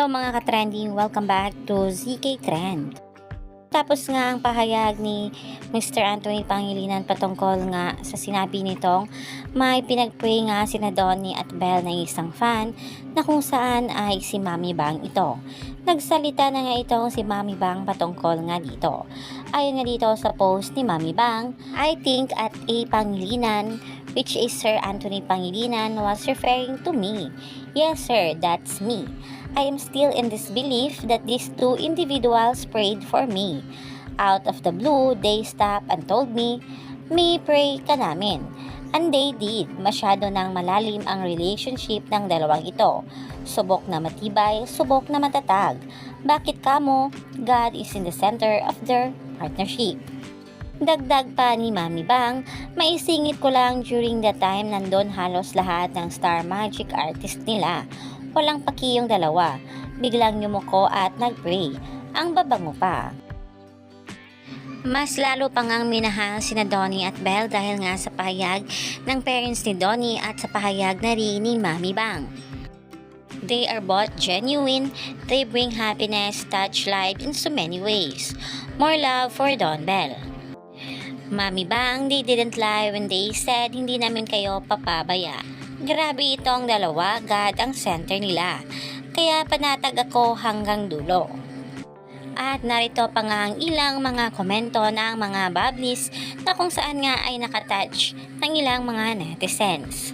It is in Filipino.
Hello mga ka-trending, welcome back to ZK Trend. Tapos nga ang pahayag ni Mr. Anthony Pangilinan patungkol nga sa sinabi nitong may pinagpray nga sina Donnie at Belle ng isang fan na kung saan ay si Mami Bang ito. Nagsalita na nga itong si Mami Bang patungkol nga dito. Ayon nga dito sa post ni Mami Bang, I think at a Pangilinan which is Sir Anthony Pangilinan was referring to me. Yes sir, that's me. I am still in disbelief that these two individuals prayed for me. Out of the blue, they stopped and told me, may pray ka namin. And they did. Masyado nang malalim ang relationship ng dalawang ito. Subok na matibay, subok na matatag. Bakit kamo? God is in the center of their partnership. Dagdag pa ni Mami Bang, maisingit ko lang during the time nandun halos lahat ng Star Magic artist nila. Walang paki yung dalawa. Biglang yumuko at nagpray. Ang babango pa. Mas lalo pa ngang minahal sina Donnie at Belle dahil nga sa pahayag ng parents ni Donnie at sa pahayag na rin ni Mami Bang. They are both genuine, they bring happiness, touch life in so many ways. More love for Don Bell. Mami Bang, they didn't lie when they said hindi namin kayo papabaya. Grabe itong dalawa, God ang center nila. Kaya panatag ako hanggang dulo. At narito pa nga ang ilang mga komento ng mga bablis na kung saan nga ay nakatouch ng ilang mga netizens.